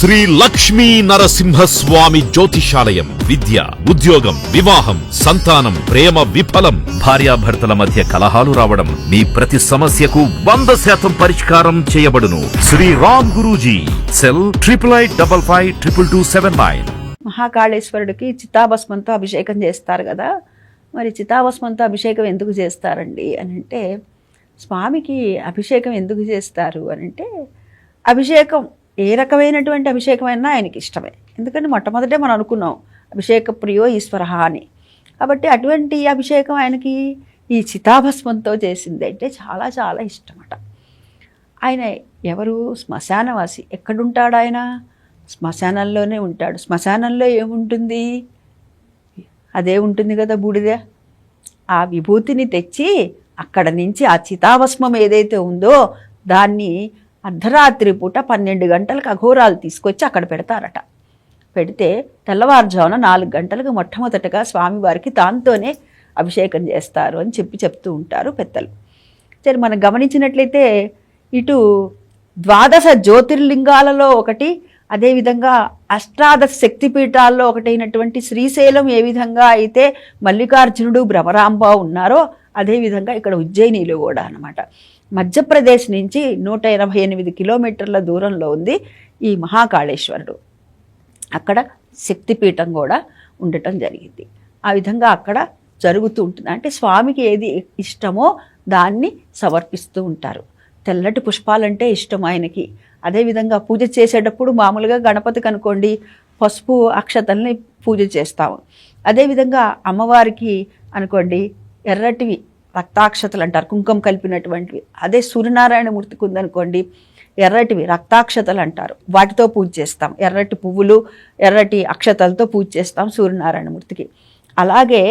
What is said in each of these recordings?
శ్రీ లక్ష్మీ నరసింహస్వామి జ్యోతిషాలయం. విద్య ఉద్యోగం వివాహం సంతానం ప్రేమ విఫలం భార్యాభర్తల మధ్య కలహాలు రావడం మీ ప్రతి సమస్యకు వంద శాతం పరిష్కారం చేయబడును. Shri Ram Guruji cell triple eight double five triple two seven nine. మహాకాళేశ్వరుడికి చితాభస్మంతో అభిషేకం చేస్తారు కదా. మరి చితాభస్మంతో అభిషేకం ఎందుకు చేస్తారండి అని అంటే స్వామికి అభిషేకం ఎందుకు చేస్తారు అని అంటే అభిషేకం ఏ రకమైనటువంటి అభిషేకమైనా ఆయనకి ఇష్టమే. ఎందుకంటే మొట్టమొదటే మనం అనుకున్నాం అభిషేక ప్రియో ఈశ్వర అని. కాబట్టి అటువంటి అభిషేకం ఆయనకి ఈ చితాభస్మంతో చేసింది అంటే చాలా చాలా ఇష్టమట. ఆయన ఎవరు? శ్మశానవాసి. ఎక్కడుంటాడు ఆయన? శ్మశానంలోనే ఉంటాడు. శ్మశానంలో ఏముంటుంది? అదే ఉంటుంది కదా బూడిద. ఆ విభూతిని తెచ్చి అక్కడ నుంచి ఆ చితాభస్మం ఏదైతే ఉందో దాన్ని అర్ధరాత్రి పూట పన్నెండు గంటలకు అఘోరాలు తీసుకొచ్చి అక్కడ పెడతారట. పెడితే తెల్లవారుజామున నాలుగు గంటలకు మొట్టమొదటగా స్వామివారికి తాంతోనే అభిషేకం చేస్తారు అని చెప్పి చెప్తూ ఉంటారు పెద్దలు. సరే మనం గమనించినట్లయితే ఇటు ద్వాదశ జ్యోతిర్లింగాలలో ఒకటి అదేవిధంగా అష్టాదశ శక్తిపీఠాల్లో ఒకటైనటువంటి శ్రీశైలం ఏ విధంగా అయితే మల్లికార్జునుడు భ్రమరాంబ ఉన్నారో అదేవిధంగా ఇక్కడ ఉజ్జయినిలో కూడా అనమాట మధ్యప్రదేశ్ నుంచి నూట ఎనభై ఎనిమిది కిలోమీటర్ల దూరంలో ఉంది ఈ మహాకాళేశ్వరుడు. అక్కడ శక్తిపీఠం కూడా ఉండటం జరిగింది. ఆ విధంగా అక్కడ జరుగుతూ ఉంటుంది. అంటే స్వామికి ఏది ఇష్టమో దాన్ని సమర్పిస్తూ ఉంటారు. తెల్లటి పుష్పాలంటే ఇష్టం ఆయనకి. అదేవిధంగా పూజ చేసేటప్పుడు మామూలుగా గణపతికి అనుకోండి పసుపు అక్షతల్ని పూజ చేస్తాము. అదేవిధంగా అమ్మవారికి అనుకోండి ఎర్రటివి రక్తాక్షతలు అంటారు కుంకుమ కలిపినటువంటివి. అదే సూర్యనారాయణమూర్తికి ఉందనుకోండి ఎర్రటివి రక్తాక్షతలు అంటారు వాటితో పూజ చేస్తాం. ఎర్రటి పువ్వులు ఎర్రటి అక్షతలతో పూజ చేస్తాం సూర్యనారాయణమూర్తికి. అలాగే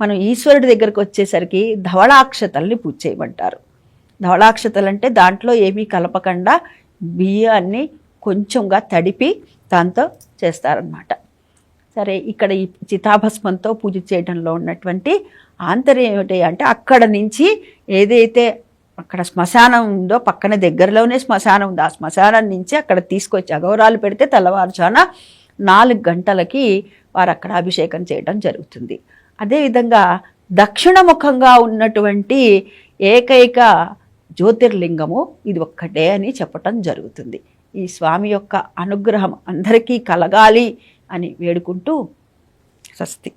మనం ఈశ్వరుడి దగ్గరకు వచ్చేసరికి ధవళాక్షతల్ని పూజ చేయమంటారు. ధవళాక్షతలు అంటే దాంట్లో ఏమీ కలపకుండా బియ్యాన్ని కొంచెంగా తడిపి దాంతో చేస్తారనమాట సరే ఇక్కడ ఈ చితాభస్మంతో పూజ చేయడంలో ఉన్నటువంటి ఆంతర్యం ఏమిటి అంటే అక్కడ నుంచి ఏదైతే అక్కడ శ్మశానం ఉందో పక్కన దగ్గరలోనే శ్మశానం ఉంది. ఆ శ్మశానం నుంచి అక్కడ తీసుకొచ్చి అగౌరాలు పెడితే తెల్లవారుజాన నాలుగు గంటలకి వారు అక్కడ అభిషేకం చేయడం జరుగుతుంది. అదేవిధంగా దక్షిణముఖంగా ఉన్నటువంటి ఏకైక జ్యోతిర్లింగము ఇది ఒక్కటే అని చెప్పటం జరుగుతుంది. ఈ స్వామి యొక్క అనుగ్రహం అందరికీ కలగాలి అని వేడుకుంటూ స్వస్తి.